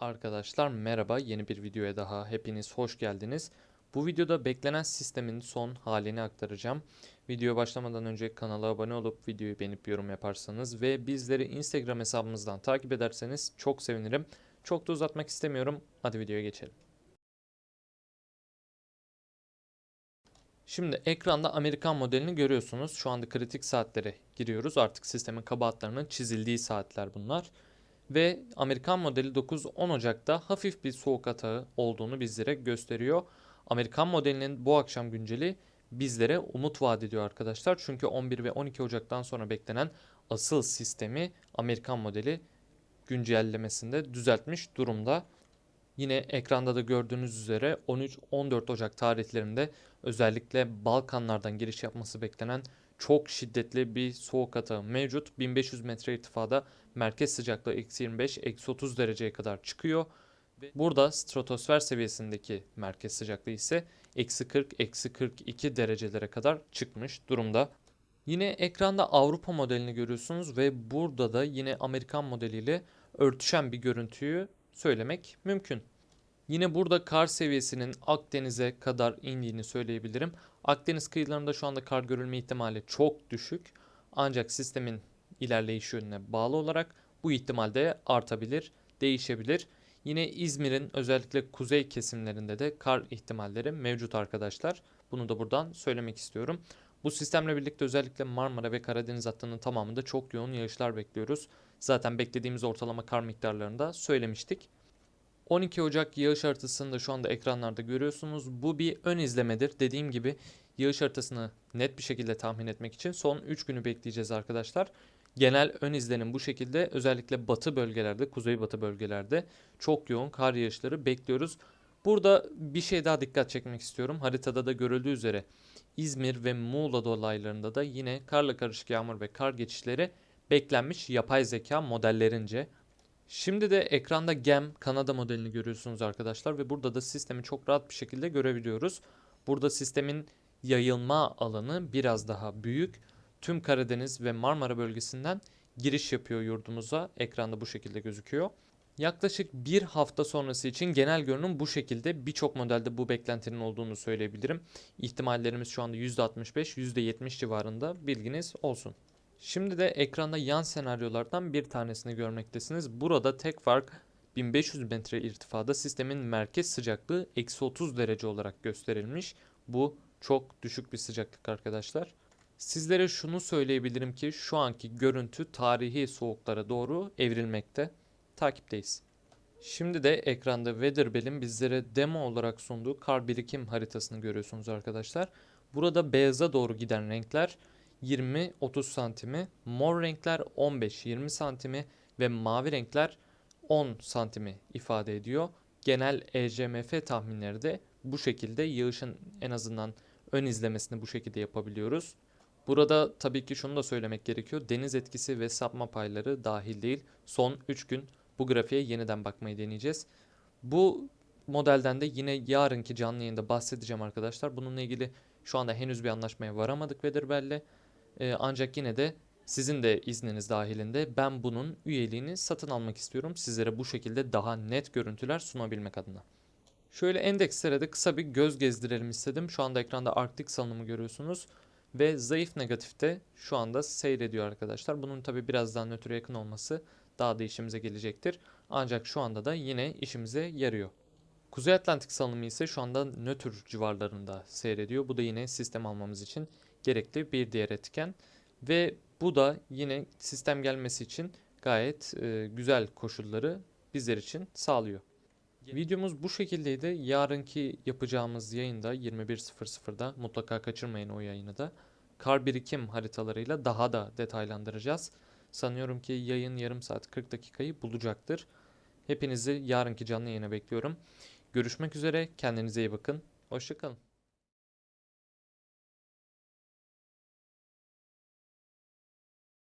Arkadaşlar merhaba yeni bir videoya daha hepiniz hoş geldiniz. Bu videoda beklenen sistemin son halini aktaracağım. Video başlamadan önce kanala abone olup videoyu beğenip yorum yaparsanız ve bizleri Instagram hesabımızdan takip ederseniz çok sevinirim. Çok da uzatmak istemiyorum. Hadi videoya geçelim. Şimdi ekranda Amerikan modelini görüyorsunuz. Şu anda kritik saatlere giriyoruz. Artık sistemin kabahatlarının çizildiği saatler bunlar. Ve Amerikan modeli 9-10 Ocak'ta hafif bir soğuk atağı olduğunu bizlere gösteriyor. Amerikan modelinin bu akşam günceli bizlere umut vaat ediyor arkadaşlar. Çünkü 11 ve 12 Ocak'tan sonra beklenen asıl sistemi Amerikan modeli güncellemesinde düzeltmiş durumda. Yine ekranda da gördüğünüz üzere 13-14 Ocak tarihlerinde özellikle Balkanlardan giriş yapması beklenen çok şiddetli bir soğuk atağı mevcut. 1500 metre irtifada merkez sıcaklığı eksi 25, eksi 30 dereceye kadar çıkıyor. Burada stratosfer seviyesindeki merkez sıcaklığı ise eksi 40, eksi 42 derecelere kadar çıkmış durumda. Yine ekranda Avrupa modelini görüyorsunuz ve burada da yine Amerikan modeliyle örtüşen bir görüntüyü söylemek mümkün. Yine burada kar seviyesinin Akdeniz'e kadar indiğini söyleyebilirim. Akdeniz kıyılarında şu anda kar görülme ihtimali çok düşük. Ancak sistemin ilerleyiş yönüne bağlı olarak bu ihtimal de artabilir, değişebilir. Yine İzmir'in özellikle kuzey kesimlerinde de kar ihtimalleri mevcut arkadaşlar. Bunu da buradan söylemek istiyorum. Bu sistemle birlikte özellikle Marmara ve Karadeniz hattının tamamında çok yoğun yağışlar bekliyoruz. Zaten beklediğimiz ortalama kar miktarlarını da söylemiştik. 12 Ocak yağış haritasını da şu anda ekranlarda görüyorsunuz. Bu bir ön izlemedir. Dediğim gibi yağış haritasını net bir şekilde tahmin etmek için son 3 günü bekleyeceğiz arkadaşlar. Genel ön izlenim bu şekilde özellikle batı bölgelerde, kuzeybatı bölgelerde çok yoğun kar yağışları bekliyoruz. Burada bir şey daha dikkat çekmek istiyorum. Haritada da görüldüğü üzere İzmir ve Muğla dolaylarında da yine karla karışık yağmur ve kar geçişleri beklenmiş yapay zeka modellerince. Şimdi de ekranda GEM Kanada modelini görüyorsunuz arkadaşlar ve burada da sistemi çok rahat bir şekilde görebiliyoruz. Burada sistemin yayılma alanı biraz daha büyük. Tüm Karadeniz ve Marmara bölgesinden giriş yapıyor yurdumuza. Ekranda bu şekilde gözüküyor. Yaklaşık bir hafta sonrası için genel görünüm bu şekilde. Birçok modelde bu beklentinin olduğunu söyleyebilirim. İhtimallerimiz şu anda %65, %70 civarında bilginiz olsun. Şimdi de ekranda yan senaryolardan bir tanesini görmektesiniz. Burada tek fark 1500 metre irtifada sistemin merkez sıcaklığı eksi 30 derece olarak gösterilmiş. Bu çok düşük bir sıcaklık arkadaşlar. Sizlere şunu söyleyebilirim ki şu anki görüntü tarihi soğuklara doğru evrilmekte. Takipteyiz. Şimdi de ekranda Weatherbell'in bizlere demo olarak sunduğu kar birikim haritasını görüyorsunuz arkadaşlar. Burada beyaza doğru giden renkler 20-30 santimi, mor renkler 15-20 santimi ve mavi renkler 10 santimi ifade ediyor. Genel ECMF tahminleri de bu şekilde yağışın en azından ön izlemesini bu şekilde yapabiliyoruz. Burada tabii ki şunu da söylemek gerekiyor. Deniz etkisi ve sapma payları dahil değil. Son 3 gün bu grafiğe yeniden bakmayı deneyeceğiz. Bu modelden de yine yarınki canlı yayında bahsedeceğim arkadaşlar. Bununla ilgili şu anda henüz bir anlaşmaya varamadık Weatherbell'le. Ee, ancak yine de sizin de izniniz dahilinde ben bunun üyeliğini satın almak istiyorum. Sizlere bu şekilde daha net görüntüler sunabilmek adına. Şöyle endekslere de kısa bir göz gezdirelim istedim. Şu anda ekranda Arktik salınımı görüyorsunuz. Ve zayıf negatifte şu anda seyrediyor arkadaşlar. Bunun tabi biraz daha nötre yakın olması daha da işimize gelecektir. Ancak şu anda da yine işimize yarıyor. Kuzey Atlantik salınımı ise şu anda nötr civarlarında seyrediyor. Bu da yine sistem almamız için gerekli bir diğer etken. Ve bu da yine sistem gelmesi için gayet e, güzel koşulları bizler için sağlıyor. Videomuz bu şekildeydi. Yarınki yapacağımız yayında 21.00'da mutlaka kaçırmayın o yayını da. Kar birikim haritalarıyla daha da detaylandıracağız. Sanıyorum ki yayın yarım saat 40 dakikayı bulacaktır. Hepinizi yarınki canlı yayına bekliyorum. Görüşmek üzere. Kendinize iyi bakın. Hoşçakalın.